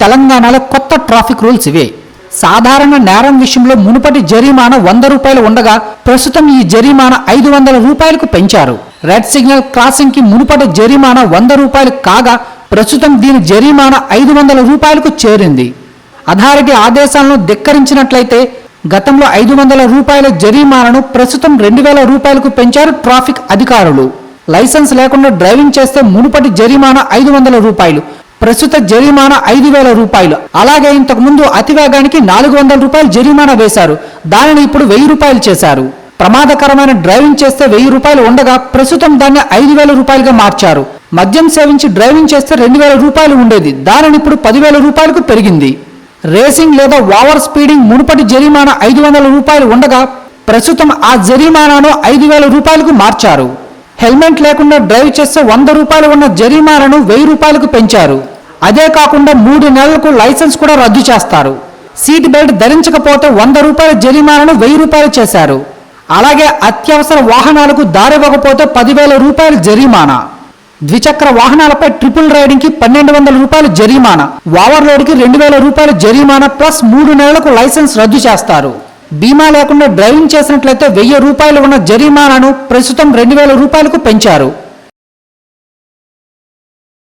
తెలంగాణలో కొత్త traffic rules ఇవే. సాధారణ నేరం విషయంలో మునుపటి జరిమానా వంద రూపాయలు ఉండగా ప్రస్తుతం ఈ జరిమానా ఐదు వందల రూపాయలకు పెంచారు. రెడ్ సిగ్నల్ క్రాసింగ్కి మునుపటి జరిమానా వంద రూపాయలు కాగా ప్రస్తుతం దీని జరిమానా ఐదు వందల రూపాయలకు చేరింది. అథారిటీ ఆదేశాలను ధిక్కరించినట్లయితే గతంలో ఐదు వందల రూపాయల జరిమానాను ప్రస్తుతం రెండు వేల రూపాయలకు పెంచారు ట్రాఫిక్ అధికారులు. లైసెన్స్ లేకుండా డ్రైవింగ్ చేస్తే మునుపటి జరిమానా ఐదు వందల రూపాయలు. ప్రస్తుత జరిమానా ఐదు వేల రూపాయలు. అలాగే ఇంతకు ముందు అతివేగానికి నాలుగు వందల రూపాయలు జరిమానా వేశారు. దానిని ఇప్పుడు వెయ్యి రూపాయలు చేశారు. ప్రమాదకరమైన డ్రైవింగ్ చేస్తే వెయ్యి రూపాయలు ఉండగా ప్రస్తుతం దాన్ని ఐదు వేల రూపాయలుగా మార్చారు. మద్యం సేవించి డ్రైవింగ్ చేస్తే రెండు వేల రూపాయలు ఉండేది. దానిని ఇప్పుడు పదివేల రూపాయలకు పెరిగింది. రేసింగ్ లేదా ఓవర్ స్పీడింగ్ మునుపటి జరిమానా ఐదు వందల రూపాయలు ఉండగా ప్రస్తుతం ఆ జరిమానాను ఐదు వేల రూపాయలకు మార్చారు. హెల్మెట్ లేకుండా డ్రైవ్ చేస్తే వంద రూపాయలు ఉన్న జరిమానాను వెయ్యి రూపాయలకు పెంచారు. అదే కాకుండా మూడు నెలలకు లైసెన్స్ కూడా రద్దు చేస్తారు. సీట్ బెల్ట్ ధరించకపోతే వంద రూపాయల జరిమానాను వెయ్యి రూపాయలు చేశారు. అలాగే అత్యవసర వాహనాలకు దారివ్వకపోతే పదివేల రూపాయల జరిమానా. ద్విచక్ర వాహనాలపై ట్రిపుల్ రైడింగ్కి పన్నెండు వందల రూపాయల జరిమానా. ఓవర్లోడ్కి రెండు వేల రూపాయల జరిమానా ప్లస్ మూడు నెలలకు లైసెన్స్ రద్దు చేస్తారు. బీమా లేకుండా డ్రైవింగ్ చేసినట్లయితే వెయ్యి రూపాయలు ఉన్న జరిమానాను ప్రస్తుతం రెండు వేల రూపాయలకు పెంచారు.